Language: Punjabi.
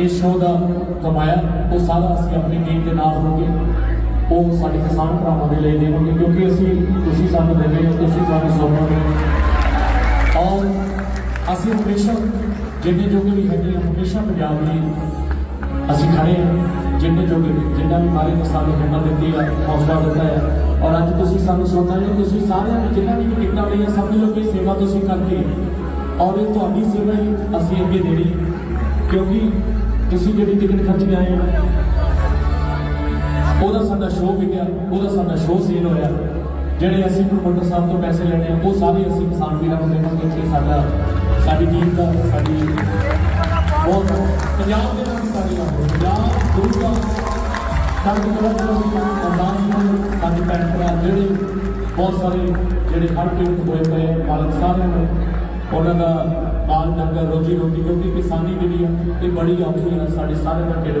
ਇਸ ਸ਼ੋਅ ਦਾ ਕਮਾਇਆ ਉਹ ਸਾਰਾ ਅਸੀਂ ਆਪਣੀ ਟੀਮ ਦੇ ਨਾਲ ਹੋ ਕੇ ਉਹ ਸਾਡੇ ਕਿਸਾਨ ਭਰਾਵਾਂ ਦੇ ਲਈ ਦੇਵਾਂਗੇ ਕਿਉਂਕਿ ਅਸੀਂ ਤੁਸੀਂ ਸਾਨੂੰ ਦਿੰਦੇ ਹੋ ਤੁਸੀਂ ਸਾਨੂੰ ਸੌਂਪੋਗੇ ਔਰ ਅਸੀਂ ਹਮੇਸ਼ਾ ਜਿੰਨੇ ਜੋਗੇ ਵੀ ਹੈਗੇ ਹਾਂ ਹਮੇਸ਼ਾ ਪੰਜਾਬ ਲਈ ਅਸੀਂ ਖੜੇ ਹਾਂ ਜਿੰਨੇ ਜੋਗੇ ਵੀ ਜਿੰਨਾ ਵੀ ਮਾਰੇ ਨੇ ਸਾਨੂੰ ਹਿੰਮਤ ਦਿੱਤੀ ਹੈ ਹੌਸਲਾ ਦਿੱਤਾ ਹੈ ਔਰ ਅੱਜ ਤੁਸੀਂ ਸਾਨੂੰ ਸੁਣਦਾ ਹੋ ਤੁਸੀਂ ਸਾਰਿਆਂ ਨੇ ਜਿੰਨਾ ਵੀ ਟਿਕਟਾਂ ਲਈਆਂ ਸਮਝ ਲਓ ਕਿ ਸੇਵਾ ਤੁਸੀਂ ਕਰਦੇ ਹੋ ਔਰ ਇਹ ਤੁਹਾਡੀ ਸੇਵਾ ਹੀ ਅਸੀਂ ਅੱਗੇ ਦੇਣੀ ਕਿਉਂਕਿ ਤੁਸੀਂ ਜਿਹੜੀ ਟਿਕਟ ਖਰਚ ਕੇ ਆਏ ਹੋ ਉਹਦਾ ਸਾਡਾ ਸ਼ੋਅ ਵਿਕਿਆ ਉਹਦਾ ਸਾਡਾ ਸ਼ੋਅ ਸੇਲ ਹੋਇਆ। ਜਿਹੜੇ ਅਸੀਂ ਪ੍ਰਮੋਟਰ ਸਾਹਿਬ ਤੋਂ ਪੈਸੇ ਲੈਣੇ ਆ ਉਹ ਸਾਰੇ ਅਸੀਂ ਕਿਸਾਨ ਵੀਰਾਂ ਨੂੰ ਦੇਵਾਂਗੇ ਕਿ ਸਾਡਾ ਸਾਡੀ ਟੀਮ ਦਾ ਸਾਡੀ ਬਹੁਤ ਪੰਜਾਬ ਦੇ ਨਾਲ ਸਾਡੀ ਗੱਲ ਪੰਜਾਬ ਗੁਰੂ ਸਾਡੇ ਕੋਲ ਅਰਦਾਸ ਸਾਡੀ ਭੈਣ ਭਰਾ ਜਿਹੜੇ ਬਹੁਤ ਸਾਰੇ ਜਿਹੜੇ ਹਰ ਟੀਮ ਹੋਏ ਪਏ ਆ, ਮਾਲਕ ਸਾਹਿਬ ਨੇ ਉਹਨਾਂ ਦਾ ਬਾਲ ਡੰਗਰ ਰੋਜੀ ਰੋਟੀ ਕਿਉਂਕਿ ਕਿਸਾਨੀ ਜਿਹੜੀ ਆ, ਇਹ ਬੜੀ ਔਖੀ ਆ, ਸਾਡੇ ਸਾਰਿਆਂ ਦਾ ਢਿੱਡ